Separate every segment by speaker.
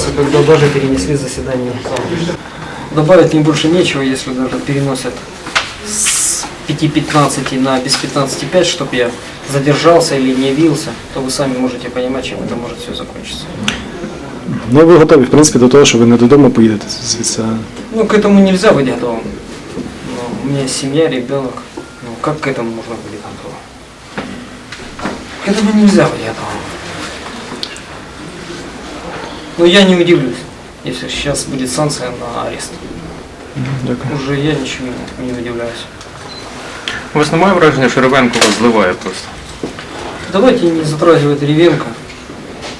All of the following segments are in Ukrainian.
Speaker 1: удивлялся, когда даже перенесли заседание. Добавить мне больше нечего, если даже переносят с 5.15 на без 15.5, чтобы я задержался или не явился, то вы сами можете понимать, чем это может все закончиться.
Speaker 2: Ну, ви готові, в принципі, до того, що ви не додому поїдете звідси. а
Speaker 1: Ну, к этому нельзя быть готовым. Но у меня семья, ребенок. Ну, как к этому можно быть готовым? К этому нельзя быть готовым. Но я не удивлюсь, если сейчас будет санкция на арест.
Speaker 2: Дякую.
Speaker 1: Уже я ничего не, не удивляюсь.
Speaker 3: У вас немає враження, що Ревенко вас зливає просто?
Speaker 1: Давайте не затрагивать Ревенко.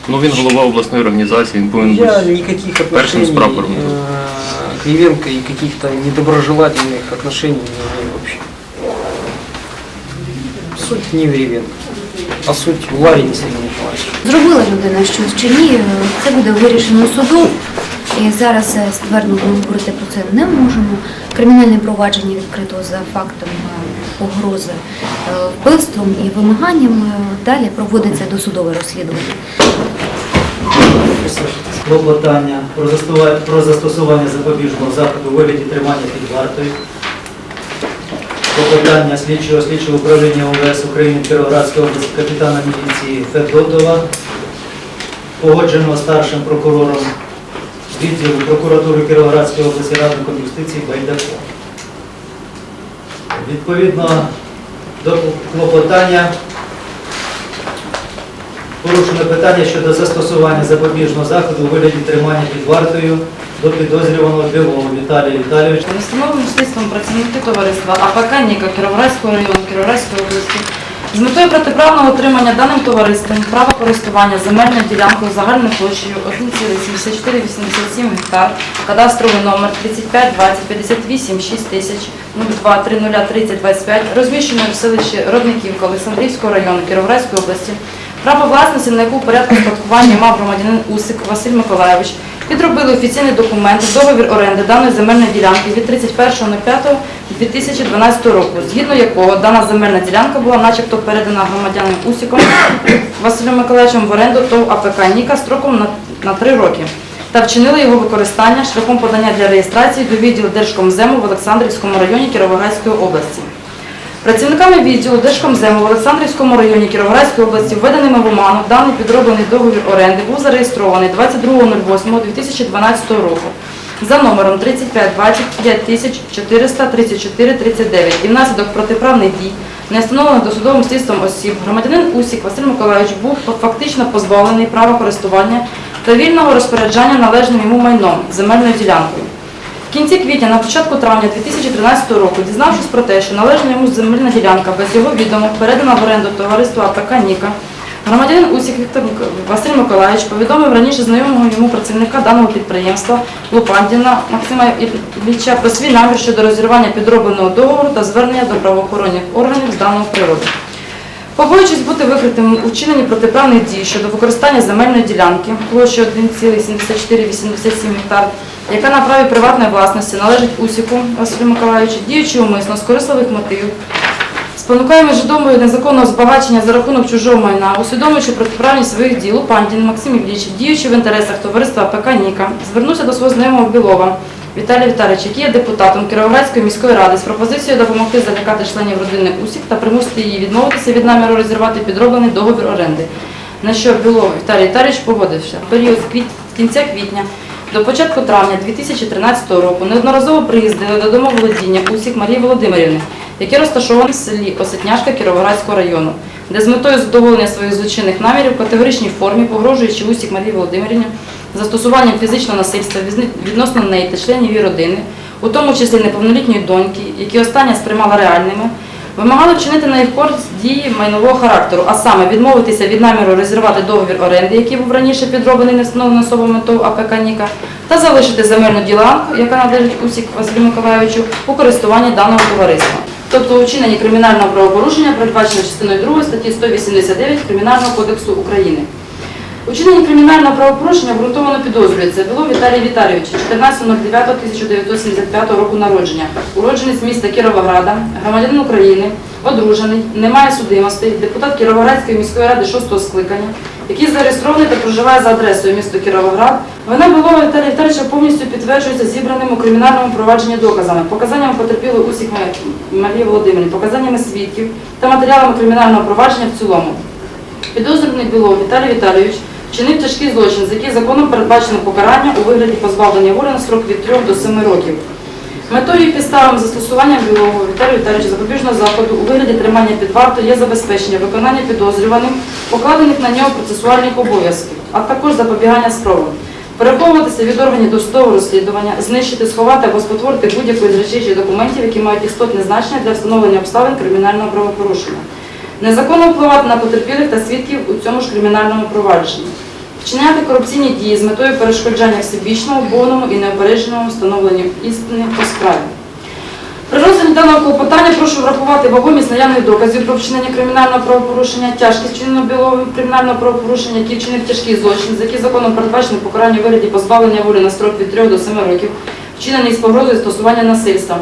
Speaker 3: Ну він голова обласної організації, він повинен
Speaker 1: Я
Speaker 3: бути.
Speaker 1: никаких
Speaker 3: першим
Speaker 1: отношений
Speaker 3: прапором.
Speaker 1: э, к Ревенко и каких-то недоброжелательных отношений не имею вообще. Суть не в Ревенко, а суть в Ларине Сергея Николаевича.
Speaker 4: Зробила людина щось чи ні, це буде вирішено судом. І зараз е, ствердно говорити про це не можемо. Кримінальне провадження відкрито за фактом е, погрози е, вбивством і вимаганням. Далі проводиться досудове розслідування.
Speaker 5: клопотання про застосування, про застосування запобіжного заходу у вигляді тримання під вартою. Клопотання слідчого слідчого управління ОВС України в області капітана міліції Федотова, погодженого старшим прокурором відділу прокуратури Кіровоградської області радником юстиції Байдаком. Відповідно до клопотання Порушено питання щодо застосування запобіжного заходу у вигляді тримання під вартою до підозрюваного Білого Віталія Віталійовича.
Speaker 6: Встановленим слідством працівники товариства АПК Ніка Кіровоградського району Кіровоградської області з метою протиправного отримання даним товариством права користування земельною ділянкою загальною площею 1,7487 гектар, кадастровий номер 35 20 58 6000 02 30 30 25, розміщеною в селищі Родниківка Олександрівського району Кіровоградської області, право власності, на яку порядку спадкування мав громадянин Усик Василь Миколайович, підробили офіційний документ, договір оренди даної земельної ділянки від 31.05.2012 року, згідно якого дана земельна ділянка була начебто передана громадянам Усіком Василем Миколаївичем в оренду ТОВ АПК Ніка строком на, на 3 роки та вчинили його використання шляхом подання для реєстрації до відділу Держкомзему в Олександрівському районі Кіровоградської області. Працівниками відділу Держкомзему в Олександрівському районі Кіровоградської області, введеними в оману, даний підроблений договір оренди був зареєстрований 22.08.2012 року за номером 35 434 39 і внаслідок протиправних дій, не встановлених досудовим слідством осіб, громадянин Усік Василь Миколайович був фактично позбавлений права користування та вільного розпоряджання належним йому майном земельною ділянкою. В кінці квітня, на початку травня 2013 року, дізнавшись про те, що належна йому земельна ділянка без його відома передана в оренду товариства АПК Ніка, громадянин Усік Віктор Василь Миколаївич повідомив раніше знайомого йому працівника даного підприємства Лупандіна Максима Ілліча про свій намір щодо розірвання підробленого договору та звернення до правоохоронних органів з даного приводу. Побоюючись бути викритим у вчиненні протиправних дій щодо використання земельної ділянки площею 1,7487 гектар, яка на праві приватної власності належить Усіку Василю Миколаївичу, діючи умисно з корисливих мотивів, спонукаємо жидомою незаконного збагачення за рахунок чужого майна, усвідомлюючи протиправність своїх діл, у Пандін Максим Ілліч, діючи в інтересах товариства ПК Ніка, звернувся до свого знайомого Білова Віталія Віталійовича, який є депутатом Кіровоградської міської ради з пропозицією допомогти залякати членів родини Усік та примусити її відмовитися від наміру розірвати підроблений договір оренди. На що Білов Віталій Віталійович погодився. Період кінця квітня до початку травня 2013 року неодноразово приїздили до домоволодіння Усік Марії Володимирівни, яке розташоване в селі Осетняшка Кіровоградського району, де з метою задоволення своїх злочинних намірів в категоричній формі, погрожуючи Усік Марії Володимирівні, застосуванням фізичного насильства відносно неї та членів її родини, у тому числі неповнолітньої доньки, які остання сприймала реальними, вимагали вчинити на їх користь дії майнового характеру, а саме відмовитися від наміру розірвати договір оренди, який був раніше підроблений невстановленою особами ТОВ АПК Ніка, та залишити земельну ділянку, яка належить Усік Василю Миколайовичу, у користуванні даного товариства. Тобто у кримінального правопорушення, передбачено частиною 2 статті 189 Кримінального кодексу України. У чиненні кримінального правопорушення обґрунтовано підозрюється Білов Віталій Віталійович, 14.09.1975 року народження, уродженець міста Кіровограда, громадянин України, одружений, не має судимостей, депутат Кіровоградської міської ради 6 скликання, який зареєстрований та проживає за адресою місто Кіровоград, вина Білова Віталія Віталійовича повністю підтверджується зібраним у кримінальному провадженні доказами, показаннями потерпілої Усік Марії Володимирівні, показаннями свідків та матеріалами кримінального провадження в цілому. Підозрюваний Білов Віталій Віталійович вчинив тяжкий злочин, за який законом передбачено покарання у вигляді позбавлення волі на строк від 3 до 7 років. Метою і підставами застосування Білого Віталія Віталійовича запобіжного заходу у вигляді тримання під вартою є забезпечення виконання підозрюваним покладених на нього процесуальних обов'язків, а також запобігання спробам. Переховуватися від органів досудового розслідування, знищити, сховати або спотворити будь-якої з речей чи документів, які мають істотне значення для встановлення обставин кримінального правопорушення. Незаконно впливати на потерпілих та свідків у цьому ж кримінальному провадженні. Вчиняти корупційні дії з метою перешкоджання всебічному, повному і неопередженому встановленню істини по справі. При розгляді даного клопотання прошу врахувати вагомість наявних доказів про вчинення кримінального правопорушення, тяжкість вчиненого білого кримінального правопорушення, який вчинив тяжкий злочин, за який законом передбачено покарання вигляді позбавлення волі на строк від 3 до 7 років, вчинений з погрозою застосування насильства.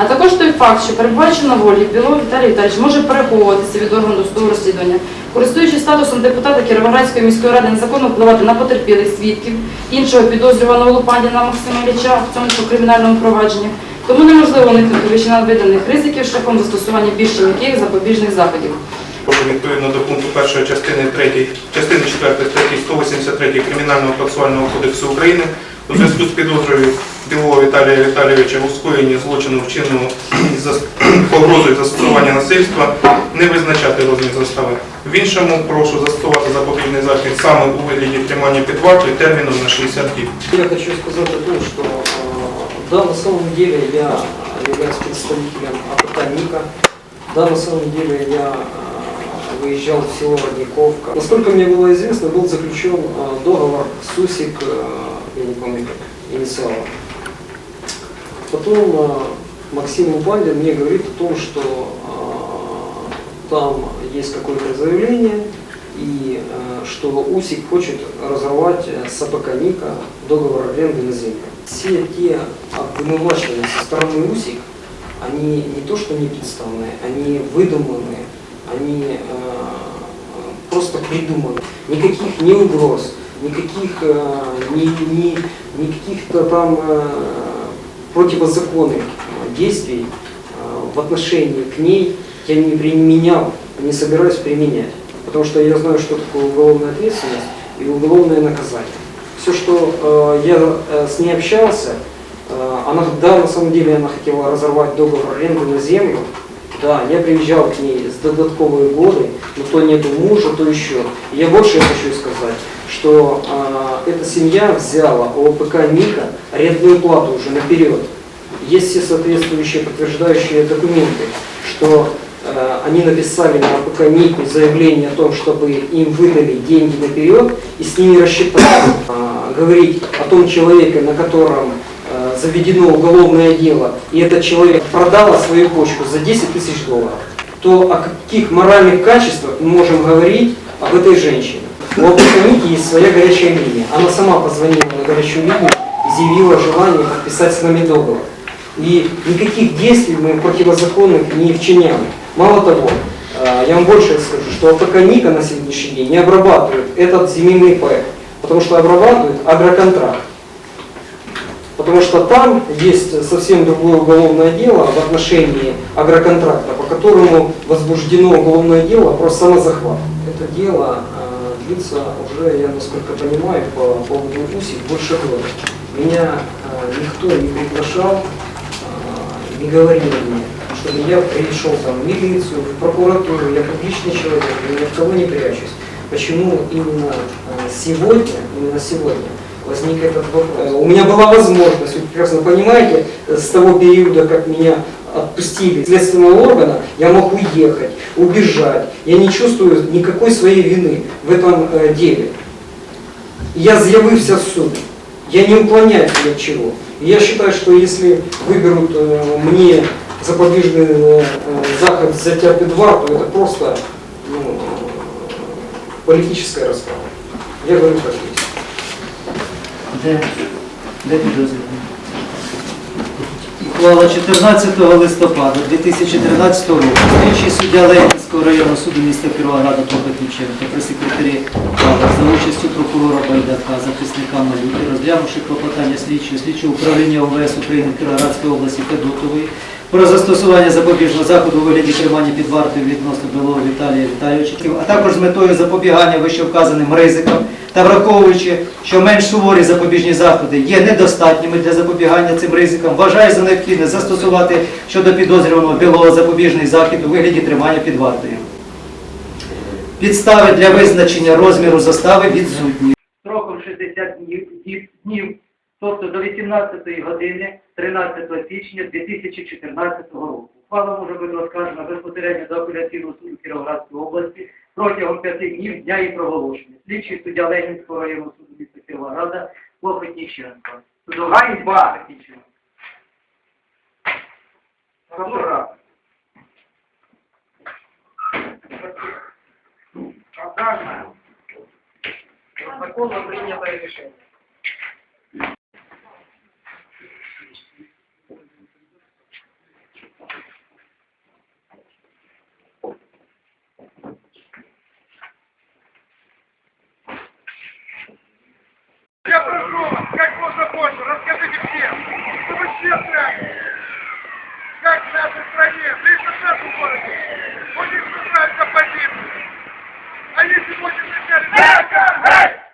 Speaker 6: А також той факт, що перебуваючи на волі, Білов Віталій Віталійович може переховуватися від органу досудового розслідування, користуючись статусом депутата Кіровоградської міської ради, незаконно впливати на потерпілих свідків, іншого підозрюваного Лупандіна Максима Ілліча в цьому кримінальному провадженні. Тому неможливо уникнути вище наведених ризиків шляхом застосування більш м'яких запобіжних заходів.
Speaker 7: Відповідно до пункту першої частини 3, частини 4 статті 183 Кримінального процесуального кодексу України у зв'язку з підозрою Білого Віталія Віталійовича у скоєнні злочину вчиненого із зас- погрозою застосування насильства не визначати розмір застави. В іншому прошу застосувати запобіжний захід саме у вигляді тримання під вартою терміном на 60 діб.
Speaker 1: Я хочу сказать о том, что э, да, на самом деле я являюсь представителем АПК НИКа. Да, на самом деле я э, выезжал в село Родниковка. Насколько мне было известно, был заключен э, договор с УСИК, э, я не помню как, инициала. Потом э, Максим Лупандин мне говорит о том, что э, там есть какое-то заявление, и э, что УСИК хочет разорвать с АПК НИКа договор аренды на землю. Все те обвинувачения со стороны УСИК, они не то что не представленные, они выдуманные, они э, просто придуманы. Никаких ни угроз, никаких э, ни, ни, ни каких-то там э, противозаконных э, действий э, в отношении к ней я не применял, не собираюсь применять. Потому что я знаю, что такое уголовная ответственность и уголовное наказание. Все, что э, я э, с ней общался, она, да, на самом деле она хотела разорвать договор аренды на землю. Да, я приезжал к ней с додатковые годы, но то нету мужа, то еще. И я больше хочу сказать, что э, эта семья взяла у ОПК НИКа арендную плату уже наперед. Есть все соответствующие подтверждающие документы, что э, они написали на АПК НИКу заявление о том, чтобы им выдали деньги наперед и с ними рассчитаться. А, говорить о том человеке, на котором э, заведено уголовное дело, и этот человек продал свою почку за 10 тысяч долларов, то о каких моральных качествах мы можем говорить об этой женщине? У НИКи есть своя горячая линия. Она сама позвонила на горячую линию, изъявила желание подписать с нами договор. И никаких действий мы противозаконных не вчиняли. Мало того, э, я вам больше скажу, что АПК НИКа на сегодняшний день не обрабатывает этот земельный проект, потому что обрабатывает агроконтракт. Потому что там есть совсем другое уголовное дело в отношении агроконтракта, по которому возбуждено уголовное дело про самозахват. Это дело э, длится уже, я насколько понимаю, по поводу УСИ больше года. Меня э, никто не приглашал, э, не говорил мне, чтобы я пришел там в милицию, в прокуратуру, я публичный человек, я ни от кого не прячусь. Почему именно э, сегодня, именно сегодня возник этот вопрос? У меня была возможность, вы прекрасно понимаете, с того периода, как меня отпустили следственного органа, я мог уехать, убежать. Я не чувствую никакой своей вины в этом э, деле. Я з'явився в суд. Я не уклоняюсь ни от чего. Я считаю, что если выберут э, мне запобежный э, заход взятия под варту, это просто ну, политическая расправа. Я говорю как есть.
Speaker 8: Де, де
Speaker 5: Ухвала 14 листопада 2013 року. Слідчий суддя Ленінського районного суду міста Кіровограда Клопотніченко при секретарі Павла за участю прокурора Байдака, захисника Малюки, розглянувши клопотання слідчого слідчого управління ОВС України Кіровоградської області Федотової про застосування запобіжного заходу у вигляді тримання під вартою відносно Білого Віталія Віталійовича, а також з метою запобігання вищевказаним ризикам та враховуючи, що менш суворі запобіжні заходи є недостатніми для запобігання цим ризикам, вважає за необхідне застосувати щодо підозрюваного білого запобіжний захід у вигляді тримання під вартою. Підстави для визначення розміру застави відсутні. Строком 60 днів, тобто до 18 години 13 січня 2014 року. Ухвала може бути оскаржена безпосередньо до апеляційного суду Кіровоградської області протягом 5 днів дня її проголошення. Слідчий суддя Ленінського районного суду міста Кіровограда Лопатніченко. Судова ганьба закінчена.
Speaker 1: Законно принятое решение.
Speaker 8: в нашей стране, ближе к нашему городу. У них нужна позиция. Они сегодня встречали...